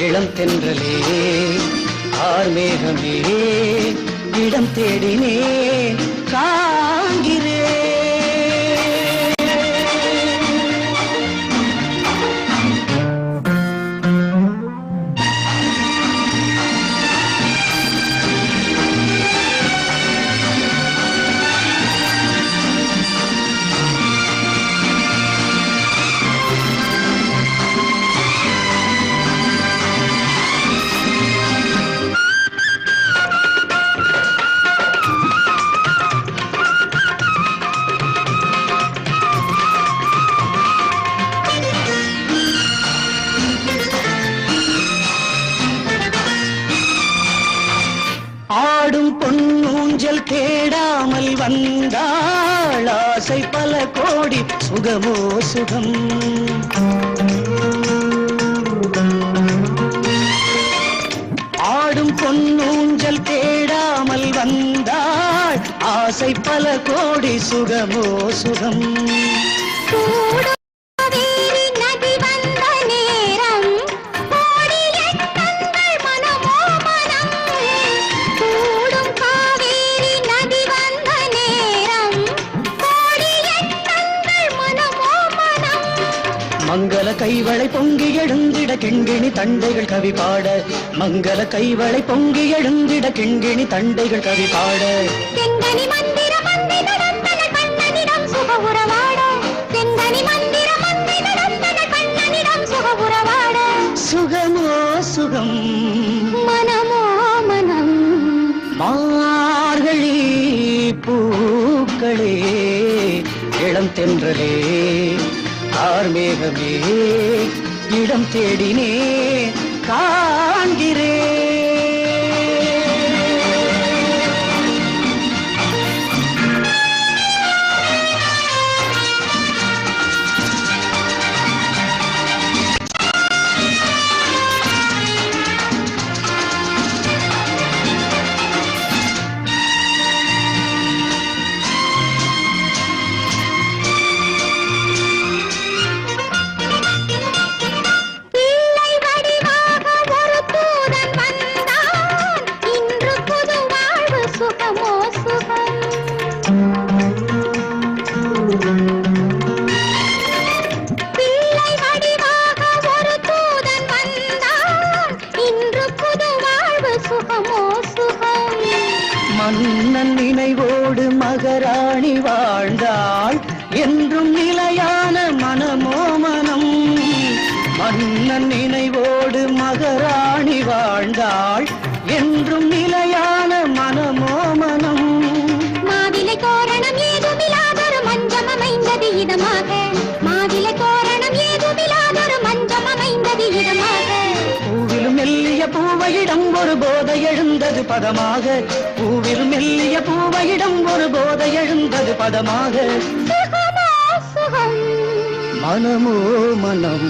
இளம் தென்றலே ஆர்மேகமே இடம் தேடினே. காண்கிறேன் தேடாமல் வந்தாள் ஆசை பல கோடி சுகமோ சுகம். ஆடும் பொன்னூஞ்சல் தேடாமல் வந்தாள் ஆசை பல கோடி சுகமோ சுகம். மங்கள கைவளை பொங்கி எழுந்திட கிண்கிணி தண்டைகள் கவி பாட. மங்கள கைவளை பொங்கி எழுந்திட கிண்கிணி தண்டைகள் கவி பாட. சுகமோ சுகம். மனமோ மனம். மார்கழி பூக்களே இளம் தென்றலே. ஆர்மேகமே இடம் தேடினே காண்கிறேன். மன்னன் நினைவோடு மகராணி வாழ்ந்தாள். என்றும் நிலையான மனமோ மனம் மன்னன் நினைவோடு மகராணி வாழ்ந்தாள். என்றும் நிலையான மனமோ மனம் மாவிலை தோரணம் ஏதுமில்லாதொரு மஞ்சம் அமைந்தது இதமாக. மாவிலை தோரணம் ஏதுமில்லாதொரு மஞ்சம் அமைந்தது இதமாக. பூவிலும் மெல்லிய பூவையிடம் ஒரு போதை எழுந்தது பதமாக. பூவிலும் மெல்லிய பூவையிடம் ஒரு போதை எழுந்தது சுகம் மனமோ. மனம்